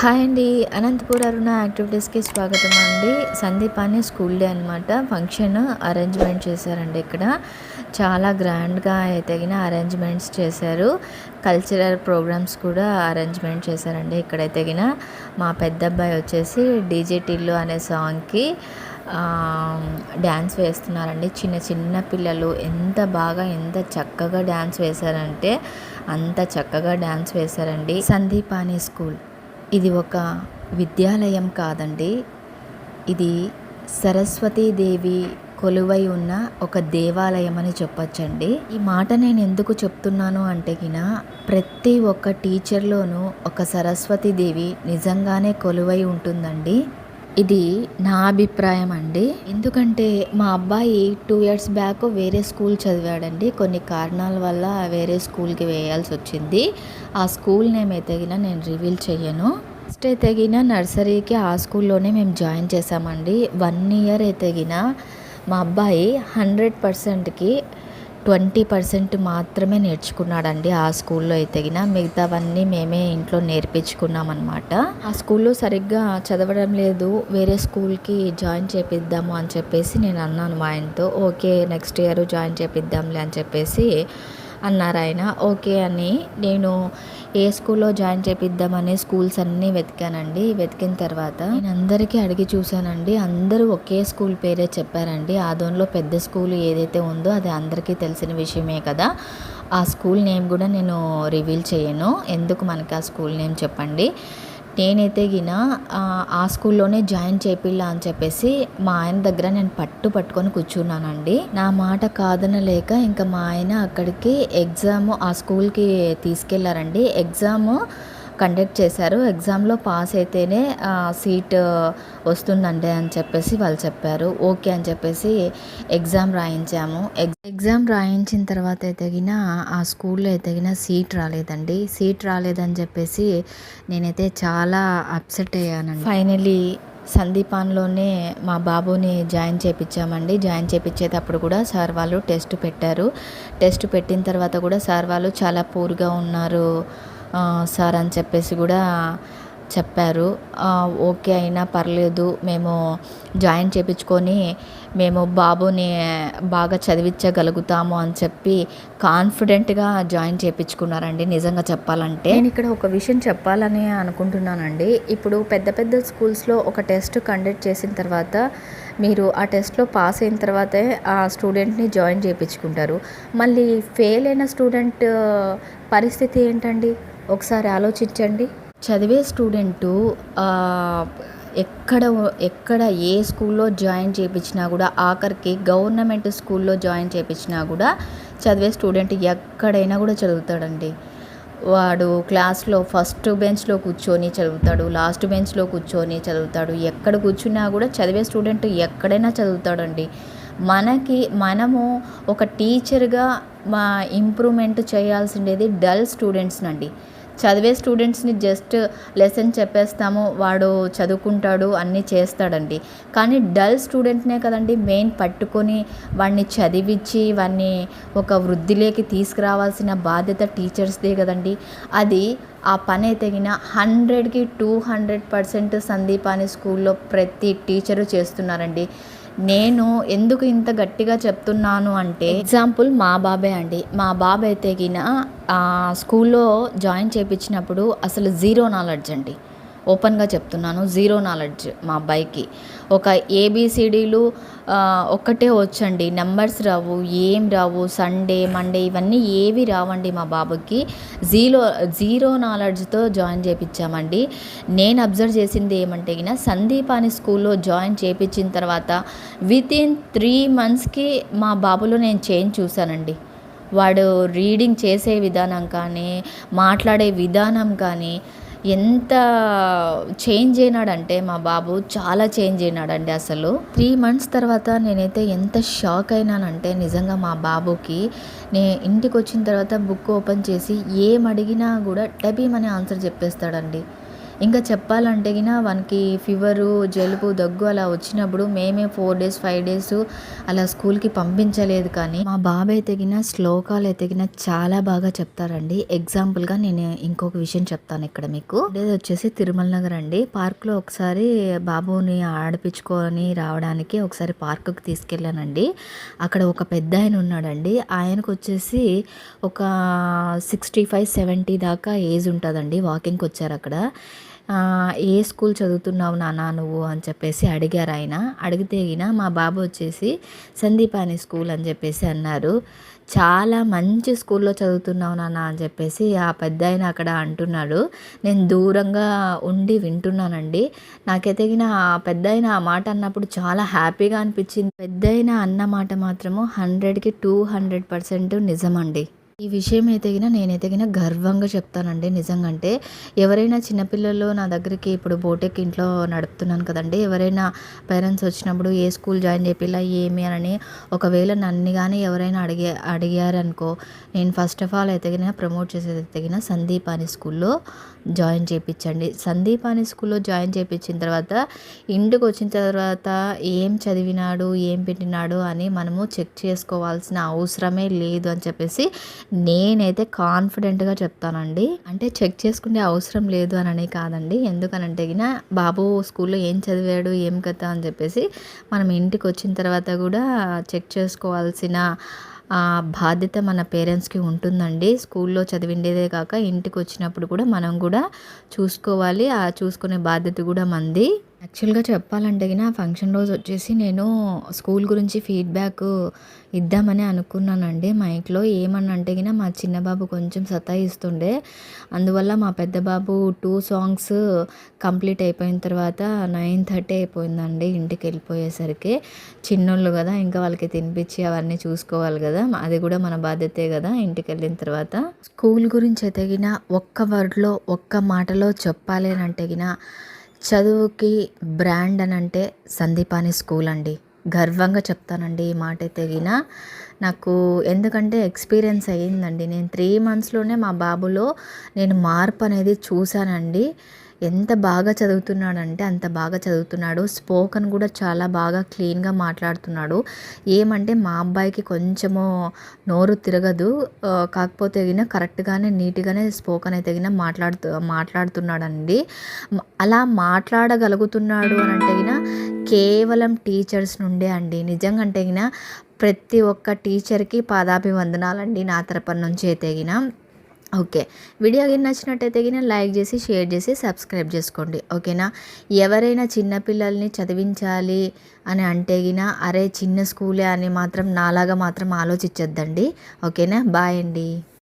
Hi అండి. అనంతపూర్ అరుణ యాక్టివిటీస్కి స్వాగతం అండి. సందీప్ స్కూల్ డే అనమాట ఫంక్షన్ అరేంజ్మెంట్ చేశారండి ఇక్కడ. చాలా గ్రాండ్గా తగిన అరేంజ్మెంట్స్ చేశారు. కల్చరల్ ప్రోగ్రామ్స్ కూడా అరేంజ్మెంట్ చేశారండి ఇక్కడ తగిన మా పెద్ద అబ్బాయి వచ్చేసి డీజే టిల్లు అనే సాంగ్కి డ్యాన్స్ వేస్తున్నారండి. చిన్న చిన్న పిల్లలు ఎంత బాగా ఎంత చక్కగా డ్యాన్స్ వేశారంటే అంత చక్కగా డ్యాన్స్ వేశారండి సందీపాని స్కూల్. ఇది ఒక విద్యాలయం కాదండి. ఇది సరస్వతీదేవి కొలువై ఉన్న ఒక దేవాలయం అని చెప్పొచ్చండి. ఈ మాట నేను ఎందుకు చెప్తున్నాను అంటే గిన ప్రతి ఒక్క టీచర్లోనూ ఒక సరస్వతీదేవి నిజంగానే కొలువై ఉంటుందండి. ఇది నా అభిప్రాయం అండి. ఎందుకంటే మా అబ్బాయి టూ ఇయర్స్ బ్యాక్ వేరే స్కూల్ చదివాడండి. కొన్ని కారణాల వల్ల వేరే స్కూల్కి వేయాల్సి వచ్చింది. ఆ స్కూల్ నేమ్ అయితే నేను రివీల్ చెయ్యను. ఫస్ట్ అయితే నర్సరీకి ఆ స్కూల్లోనే మేము జాయిన్ చేసామండి వన్ ఇయర్ అయితే మా అబ్బాయి హండ్రెడ్ పర్సెంట్కి ట్వంటీ పర్సెంట్ మాత్రమే నేర్చుకున్నాడండి ఆ స్కూల్లో అయితే మిగతావన్నీ మేమే ఇంట్లో నేర్పించుకున్నాం అనమాట ఆ స్కూల్లో సరిగ్గా చదవడం లేదు వేరే స్కూల్కి జాయిన్ చేపిద్దాము అని చెప్పేసి నేను అన్నాను మా ఆయనతో. ఓకే నెక్స్ట్ ఇయర్ జాయిన్ చేపిద్దాంలే అని చెప్పేసి అన్నారు ఆయన. ఓకే అని నేను ఏ స్కూల్లో జాయిన్ చేపిద్దామని స్కూల్స్ అన్నీ వెతికానండి. వెతికిన తర్వాత నేను అందరికీ అడిగి చూశానండి. అందరూ ఒకే స్కూల్ పేరే చెప్పారండి. ఆదోన్లో పెద్ద స్కూల్ ఏదైతే ఉందో అది అందరికీ తెలిసిన విషయమే కదా. ఆ స్కూల్ నేమ్ కూడా నేను రివీల్ చేయను. ఎందుకు మనకి ఆ స్కూల్ నేమ్ చెప్పండి? నేనైతే గిన ఆ స్కూల్లోనే జాయిన్ చేపిల్లా అని చెప్పేసి మా ఆయన దగ్గర నేను పట్టు పట్టుకొని కూర్చున్నానండి. నా మాట కాదనలేక ఇంకా మా ఆయన అక్కడికి ఎగ్జామ్ ఆ స్కూల్కి తీసుకెళ్ళారండి. ఎగ్జామ్ కండక్ట్ చేశారు. ఎగ్జామ్లో పాస్ అయితేనే సీట్ వస్తుందండి అని చెప్పేసి వాళ్ళు చెప్పారు. ఓకే అని చెప్పేసి ఎగ్జామ్ రాయించాము. ఎగ్జామ్ రాయించిన తర్వాత ఎదిగిన ఆ స్కూల్లో ఎదిగిన సీట్ రాలేదండి. సీట్ రాలేదని చెప్పేసి నేనైతే చాలా అప్సెట్ అయ్యానండి. ఫైనలీ సందీపాన్లోనే మా బాబుని జాయిన్ చేయించామండి జాయిన్ చేయించేటప్పుడు కూడా సార్ వాళ్ళు టెస్ట్ పెట్టారు. టెస్ట్ పెట్టిన తర్వాత కూడా సార్ వాళ్ళు చాలా పూర్గా ఉన్నారు. సార్ అని చెప్పేసి కూడా చెప్పారు. ఓకే అయినా పర్లేదు మేము జాయిన్ చేయించుకొని మేము బాబుని బాగా చదివించగలుగుతాము అని చెప్పి కాన్ఫిడెంట్గా జాయిన్ చేయించుకున్నారండి నిజంగా చెప్పాలంటే. నేను ఇక్కడ ఒక విషయం చెప్పాలని అనుకుంటున్నానండి. ఇప్పుడు పెద్ద పెద్ద స్కూల్స్లో ఒక టెస్ట్ కండక్ట్ చేసిన తర్వాత మీరు ఆ టెస్ట్లో పాస్ అయిన తర్వాతే ఆ స్టూడెంట్ని జాయిన్ చేయించుకుంటారు మళ్ళీ ఫెయిల్ అయిన స్టూడెంట్ పరిస్థితి ఏంటండి? ఒకసారి ఆలోచించండి. చదివే స్టూడెంటు ఎక్కడ ఎక్కడ ఏ స్కూల్లో జాయిన్ చేయించినా కూడా ఆఖరికి గవర్నమెంట్ స్కూల్లో జాయిన్ చేయించినా కూడా చదివే స్టూడెంట్ ఎక్కడైనా కూడా చదువుతాడండి. వాడు క్లాస్లో ఫస్ట్ బెంచ్లో కూర్చొని చదువుతాడు లాస్ట్ బెంచ్లో కూర్చొని చదువుతాడు. ఎక్కడ కూర్చున్నా కూడా చదివే స్టూడెంట్ ఎక్కడైనా చదువుతాడండి. మనకి మనము ఒక టీచర్గా మా ఇంప్రూవ్మెంట్ చేయాల్సిండేది డల్ స్టూడెంట్స్ అండి చదివే స్టూడెంట్స్ని జస్ట్ లెసన్ చెప్పేస్తాము వాడు చదువుకుంటాడు అన్నీ చేస్తాడండి. కానీ డల్ స్టూడెంట్నే కదండి మెయిన్ పట్టుకొని వాడిని చదివించి వాడిని ఒక వృద్ధిలోకి తీసుకురావాల్సిన బాధ్యత టీచర్స్దే కదండి. అది ఆ పని అయితే హండ్రెడ్కి టూ హండ్రెడ్ పర్సెంట్ సందీపాని స్కూల్లో ప్రతి టీచరు చేస్తున్నారండి. నేను ఎందుకు ఇంత గట్టిగా చెప్తున్నాను అంటే ఎగ్జాంపుల్ మా బాబే అండి. మా బాబాయ్ తెగిన స్కూల్లో జాయిన్ చేయించినప్పుడు అసలు జీరో నాలెడ్జ్ అండి. ఓపెన్గా చెప్తున్నాను జీరో నాలెడ్జ్ మా అబ్బాయికి. ఒక ఏబిసిడీలు ఒక్కటే వచ్చండి. నెంబర్స్ రావు ఏం రావు సండే మండే ఇవన్నీ ఏవి రావండి మా బాబుకి. జీరో జీరో నాలెడ్జ్తో జాయిన్ చేయించామండి నేను అబ్జర్వ్ చేసింది ఏమంటే గిన సందీపాని స్కూల్లో జాయిన్ చేయించిన తర్వాత విత్ ఇన్ త్రీ మంత్స్కి మా బాబులో నేను చేంజ్ చూశానండి. వాడు రీడింగ్ చేసే విధానం కానీ మాట్లాడే విధానం కానీ ఎంత చేంజ్ అయినాడంటే మా బాబు చాలా చేంజ్ అయినాడండి అసలు. త్రీ మంత్స్ తర్వాత నేనైతే ఎంత షాక్ అయినానంటే నిజంగా మా బాబుకి నే ఇంటికి వచ్చిన తర్వాత బుక్ ఓపెన్ చేసి ఏం అడిగినా కూడా డబీమని ఆన్సర్ చెప్పేస్తాడండి. ఇంకా చెప్పాలంటే గిన వానికి ఫీవరు జలుబు దగ్గు అలా వచ్చినప్పుడు మేమే ఫోర్ డేస్ ఫైవ్ డేస్ అలా స్కూల్కి పంపించలేదు కానీ మా బాబాయ్ తెగిన శ్లోకాలు ఎతిగిన చాలా బాగా చెప్తారండి. ఎగ్జాంపుల్గా నేను ఇంకొక విషయం చెప్తాను ఇక్కడ మీకు. ఇది వచ్చేసి తిరుమల నగర్ అండి. పార్క్లో ఒకసారి బాబుని ఆడిపించుకొని రావడానికి ఒకసారి పార్కుకి తీసుకెళ్ళానండి. అక్కడ ఒక పెద్ద ఆయన ఉన్నాడండి. ఆయనకు వచ్చేసి ఒక సిక్స్టీ ఫైవ్ సెవెంటీ దాకా ఏజ్ ఉంటుందండి. వాకింగ్కి వచ్చారు అక్కడ. ఏ స్కూల్ చదువుతున్నావు నాన్న నువ్వు? అని చెప్పేసి అడిగారు ఆయన. అడిగితే ఈయన మా బాబు వచ్చేసి సందీపాని స్కూల్ అని చెప్పేసి అన్నారు. చాలా మంచి స్కూల్లో చదువుతున్నావు నాన్న అని చెప్పేసి ఆ పెద్ద ఆయన అక్కడ అంటున్నాడు. నేను దూరంగా ఉండి వింటున్నానండి. నాకెతగిన ఆ పెద్ద ఆయన ఆ మాట అన్నప్పుడు చాలా హ్యాపీగా అనిపించింది. పెద్ద అయిన అన్న మాట మాత్రము హండ్రెడ్కి టూ హండ్రెడ్ పర్సెంట్ నిజమండి. ఈ విషయం అయితే నేను ఎదిగిన గర్వంగా చెప్తానండి. నిజంగా అంటే ఎవరైనా చిన్నపిల్లలు నా దగ్గరికి ఇప్పుడు బోటెక్ ఇంట్లో నడుపుతున్నాను కదండి. ఎవరైనా పేరెంట్స్ వచ్చినప్పుడు ఏ స్కూల్ జాయిన్ చేపిలా ఏమి అని ఒకవేళ నన్ను కానీ ఎవరైనా అడిగే అడిగారనుకో నేను ఫస్ట్ ఆఫ్ ఆల్ అయితే ప్రమోట్ చేసేది ఎదిగిన సందీపాని సందీప్ అని స్కూల్లో జాయిన్ చేయించండి సందీప్ అని స్కూల్లో జాయిన్ చేయించిన తర్వాత ఇంటికి వచ్చిన తర్వాత ఏం చదివినాడు ఏం పెట్టినాడు అని మనము చెక్ చేసుకోవాల్సిన అవసరమే లేదు అని చెప్పేసి నేనైతే కాన్ఫిడెంట్గా చెప్తానండి. అంటే చెక్ చేసుకునే అవసరం లేదు అని కాదండి. ఎందుకనంటే గిన బాబు స్కూల్లో ఏం చదివాడు ఏం కథ అని చెప్పేసి మనం ఇంటికి వచ్చిన తర్వాత కూడా చెక్ చేసుకోవాల్సిన ఆ బాధ్యత మన పేరెంట్స్కి ఉంటుందండి. స్కూల్లో చదివిండేదే కాక ఇంటికి వచ్చినప్పుడు కూడా మనం కూడా చూసుకోవాలి. ఆ చూసుకునే బాధ్యత కూడా మంది యాక్చువల్గా చెప్పాలంటే నా ఫంక్షన్ రోజు వచ్చేసి నేను స్కూల్ గురించి ఫీడ్బ్యాక్ ఇద్దామని అనుకున్నానండి. మైక్లో ఏమని అంటే గిన మా చిన్న బాబు కొంచెం సతాయిస్తుండే. అందువల్ల మా పెద్ద బాబు టూ సాంగ్స్ కంప్లీట్ అయిపోయిన తర్వాత నైన్ థర్టీ అయిపోయిందండి ఇంటికి వెళ్ళిపోయేసరికి. చిన్నోళ్ళు కదా ఇంకా వాళ్ళకి తినిపించి అవన్నీ చూసుకోవాలి కదా అది కూడా మన బాధ్యతే కదా ఇంటికి వెళ్ళిన తర్వాత. స్కూల్ గురించి ఎదిగిన ఒక్క వర్డ్లో ఒక్క మాటలో చెప్పాలి అని అంటే చదువుకి బ్రాండ్ అని అంటే సందీపాని స్కూల్ అండి. గర్వంగా చెప్తానండి ఈ మాట అయితే గిన నాకు ఎందుకంటే ఎక్స్పీరియన్స్ అయ్యిందండి. నేను త్రీ మంత్స్లోనే మా బాబులో నేను మార్పు అనేది చూశానండి. ఎంత బాగా చదువుతున్నాడంటే అంత బాగా చదువుతున్నాడు. స్పోకన్ కూడా చాలా బాగా క్లీన్గా మాట్లాడుతున్నాడు. ఏమంటే మా అబ్బాయికి కొంచెము నోరు తిరగదు. కాకపోతే గిన కరెక్ట్గానే నీట్గానే స్పోకన్ అయితే గిన మాట్లాడుతూ మాట్లాడుతున్నాడండి. అలా మాట్లాడగలుగుతున్నాడు అని అంటే గిన కేవలం టీచర్స్ నుండే అండి. నిజంగా అంటే గిన ప్రతి ఒక్క టీచర్కి పాదాభివందనాలండి నా తరపున నుంచి అయితే ఓకే. వీడియో గిన నచ్చినట్టయితే కానీ లైక్ చేసి షేర్ చేసి సబ్స్క్రైబ్ చేసుకోండి. ఓకేనా? ఎవరైనా చిన్నపిల్లల్ని చదివించాలి అని అంటే గిన అరే చిన్న స్కూలే అని మాత్రం నాలాగా మాత్రం ఆలోచించొద్దండి. ఓకేనా? బాయ్ అండి.